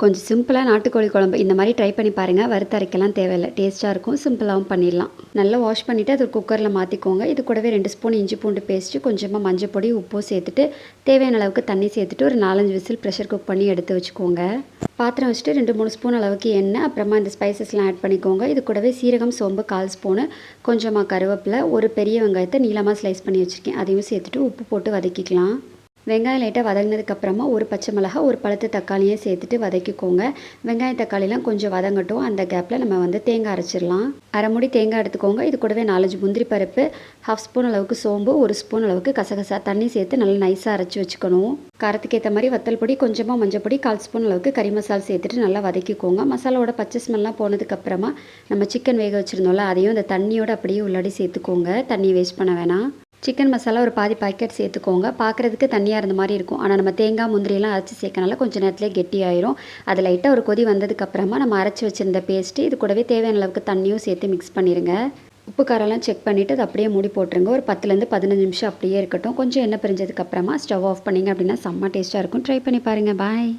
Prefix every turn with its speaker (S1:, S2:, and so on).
S1: கொஞ்சம் சிம்பிளாக நாட்டுக்கோழி குழம்பு இந்த மாதிரி ட்ரை பண்ணி பாருங்கள் வறுத்தரைக்கலாம் தேவையில்லை. டேஸ்ட்டாக இருக்கும். சிம்பிளாகவும் பண்ணிடலாம். நல்லா வாஷ் பண்ணிவிட்டு அது குக்கரில் மாற்றிக்கோங்க இது கூடவே ரெண்டு ஸ்பூன் இஞ்சி பூண்டு பேஸ்ட்டு கொஞ்சமாக மஞ்சள் பொடி உப்பும் சேர்த்துட்டு தேவையான அளவுக்கு தண்ணி சேர்த்துட்டு ஒரு நாலஞ்சு விசில் ப்ரெஷர் குக் பண்ணி எடுத்து வச்சுக்கோங்க. பாத்திரம் வச்சுட்டு ரெண்டு மூணு ஸ்பூன் அளவுக்கு எண்ணெய் அப்புறமா இந்த ஸ்பைசஸ்லாம் ஆட் பண்ணிக்கோங்க. இது கூடவே சீரகம் சோம்பு கால் ஸ்பூனு கொஞ்சமாக கருவேப்பிலை ஒரு பெரிய வெங்காயத்தை நீளமாக ஸ்லைஸ் பண்ணி வச்சுருக்கேன். அதையும் சேர்த்துட்டு உப்பு போட்டு வதக்கிக்கலாம். வெங்காயம் லைட்டாக வதங்கினதுக்கப்புறமா ஒரு பச்சை மிளகா ஒரு பழுத்த தக்காளியும் சேர்த்துட்டு வதக்கிக்கோங்க. வெங்காயம் தக்காளிலாம் கொஞ்சம் வதங்கட்டும். அந்த கேப்பில் நம்ம வந்து தேங்காய் அரைச்சிடலாம். அரை மூடி தேங்காய் எடுத்துக்கோங்க. இது கூடவே நாலஞ்சு முந்திரி பருப்பு ஹாஃப் ஸ்பூன் அளவுக்கு சோம்பு ஒரு ஸ்பூன் அளவுக்கு கசகசா தண்ணி சேர்த்து நல்லா நைஸாக அரைச்சி வச்சுக்கணும். காரத்துக்கு ஏற்ற மாதிரி வத்தல் பொடி கொஞ்சமாக மஞ்சள் பொடி கால் ஸ்பூன் அளவுக்கு கறி மசால் சேர்த்துட்டு நல்லா வதக்கிக்கோங்க. மசாலாவோட பச்சை ஸ்மெல்லாம் போனதுக்கப்புறமா நம்ம சிக்கன் வேக வச்சுருந்தோம்ல அதையும் அந்த தண்ணியோட அப்படியே உள்ளாடி சேர்த்துக்கோங்க. தண்ணியை வேஸ்ட் பண்ண வேணாம். சிக்கன் மசாலா ஒரு பாதி பாக்கெட் சேர்த்துக்கோங்க. பார்க்குறதுக்கு தண்ணியாக இருந்த மாதிரி இருக்கும். ஆனால் நம்ம தேங்காய் முந்திரியெல்லாம் அரைச்சி சேர்க்கனால கொஞ்சம் நேரத்தில் கெட்டியாயிரும். அது லைட்டாக ஒரு கொதி வந்ததுக்கப்புறமா நம்ம அரைச்சி வச்சுருந்த பேஸ்ட்டு இது கூடவே தேவையான அளவுக்கு தண்ணியும் சேர்த்து மிக்ஸ் பண்ணிடுங்க உப்பு காரெல்லாம் செக் பண்ணிவிட்டு அது அப்படியே மூடி போட்டுருங்க. ஒரு பத்துலேருந்து பதினஞ்சு நிமிஷம் அப்படியே இருக்கட்டும். கொஞ்சம் எண்ணெய் பிரிஞ்சதுக்கப்புறமா ஸ்டவ் ஆஃப் பண்ணிங்க அப்படின்னா செம்ம டேஸ்ட்டாக இருக்கும். ட்ரை பண்ணி பாருங்கள் பாய்